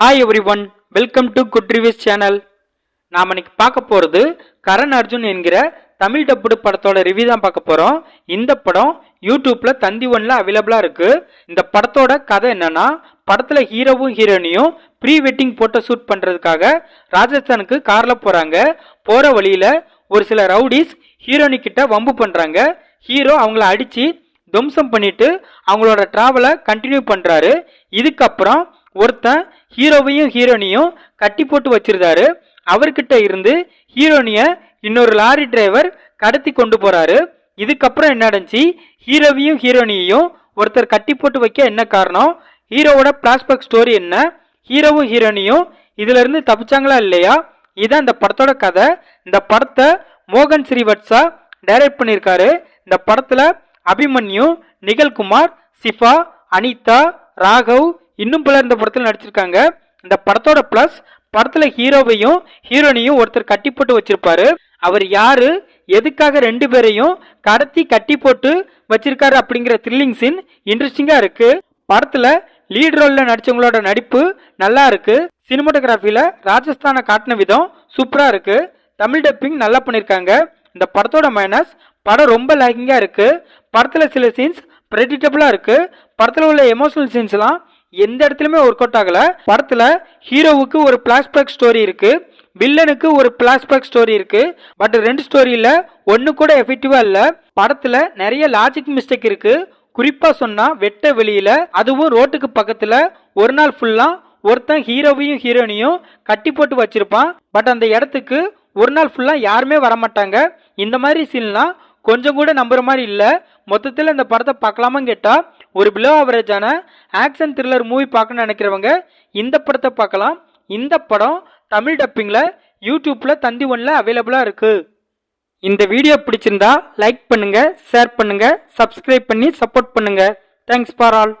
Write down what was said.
Hi everyone welcome to good reviews channel நாம் இன்னைக்கு பார்க்க போகிறது கரண் அர்ஜுன் என்கிற தமிழ் டப்புடு படத்தோட ரிவ்யூ தான் பார்க்க போகிறோம் இந்த படம் யூடியூப்பில் தந்தி ஒன்ல அவைலபிளாக இருக்குது இந்த படத்தோட கதை என்னன்னா படத்தில் ஹீரோவும் ஹீரோயினியும் ப்ரீ வெட்டிங் போட்டோ ஷூட் பண்ணுறதுக்காக ராஜஸ்தானுக்கு காரில் போகிறாங்க போகிற வழியில் ஒரு சில ரவுடிஸ் ஹீரோனிக்கிட்ட வம்பு பண்ணுறாங்க ஹீரோ அவங்கள அடித்து துவம்சம் பண்ணிட்டு அவங்களோட ட்ராவலை கண்டினியூ பண்ணுறாரு இதுக்கப்புறம் ஒருத்தன் ஹீரோவையும் ஹீரோனியும் கட்டி போட்டு வச்சிருந்தாரு. அவர்கிட்ட இருந்து ஹீரோனிய இன்னொரு லாரி டிரைவர் கடத்தி கொண்டு போறாரு. இதுக்கப்புறம் என்ன நடந்துச்சு? ஹீரோவையும் ஹீரோனியையும் ஒருத்தர் கட்டி போட்டு வைக்க என்ன காரணம்? ஹீரோவோட பிளாஸ்பேக் ஸ்டோரி என்ன? ஹீரோவும் ஹீரோனியும் இதுல இருந்து தப்பிச்சாங்களா இல்லையா? இதான் இந்த படத்தோட கதை. இந்த படத்தை மோகன் ஸ்ரீவத்ஸா டைரக்ட் பண்ணியிருக்காரு. இந்த படத்துல அபிமன்யு நிகழ்குமார் சிஃபா அனிதா ராகவ் இன்னும் பலர் இந்த படத்தில் நடிச்சிருக்காங்க. இந்த படத்தோட பிளஸ் படத்துல ஹீரோவையும் ஹீரோனையும் ஒருத்தர் கட்டி போட்டு வச்சிருப்பாரு. அவர் யாரு? எதுக்காக ரெண்டு பேரையும் கடத்தி கட்டி போட்டு வச்சிருக்காரு அப்படிங்கிற த்ரில்லிங் சீன் இன்ட்ரெஸ்டிங்கா இருக்கு. படத்துல லீட் ரோல்ல நடிச்சவங்களோட நடிப்பு நல்லா இருக்கு. சினிமாட்டோகிராஃபில ராஜஸ்தானை காட்டின விதம் சூப்பரா இருக்கு. தமிழ் டப்பிங் நல்லா பண்ணிருக்காங்க. இந்த படத்தோட மைனஸ் படம் ரொம்ப லேக்கிங்கா இருக்கு. படத்துல சில சீன்ஸ் ப்ரெடிக்டபிளா இருக்கு. படத்துல உள்ள எமோஷனல் சீன்ஸ்லாம் எந்த இடத்துலயுமே ஒர்க் அவுட் ஆகல. படத்துல ஹீரோவுக்கு ஒரு பிளாஷ்பேக் ஸ்டோரி இருக்கு. வில்லனுக்கு ஒரு பிளாஷ்பேக் ஸ்டோரி இருக்கு. பட் ரெண்டு ஸ்டோரியில ஒன்னு கூட எஃபெக்டிவா இல்ல. படத்துல நிறைய லாஜிக் மிஸ்டேக் இருக்கு. குறிப்பா சொன்னா வெட்ட வெளியில அதுவும் ரோட்டுக்கு பக்கத்துல ஒரு நாள் ஃபுல்லா ஒருத்தன் ஹீரோவையும் ஹீரோனையும் கட்டி போட்டு வச்சிருப்பான். பட் அந்த இடத்துக்கு ஒரு நாள் ஃபுல்லா யாருமே வரமாட்டாங்க. இந்த மாதிரி சீன்லாம் கொஞ்சம் கூட நம்புற மாதிரி இல்ல. மொத்தத்தில் இந்த படத்தை பார்க்கலாமான்னு கேட்டா ஒரு பிலோ ஆவரேஜான ஆக்ஷன் த்ரில்லர் மூவி பார்க்கணும்னு நினைக்கிறவங்க இந்த படத்தை பார்க்கலாம். இந்த படம் தமிழ் டப்பிங்கில் யூடியூப்பில் தந்தி ஒன்றில் அவைலபிளாக இருக்குது இந்த வீடியோ பிடிச்சிருந்தா லைக் பண்ணுங்கள் ஷேர் பண்ணுங்கள் சப்ஸ்கிரைப் பண்ணி சப்போர்ட் பண்ணுங்கள் தேங்க்ஸ் ஃபார் ஆல்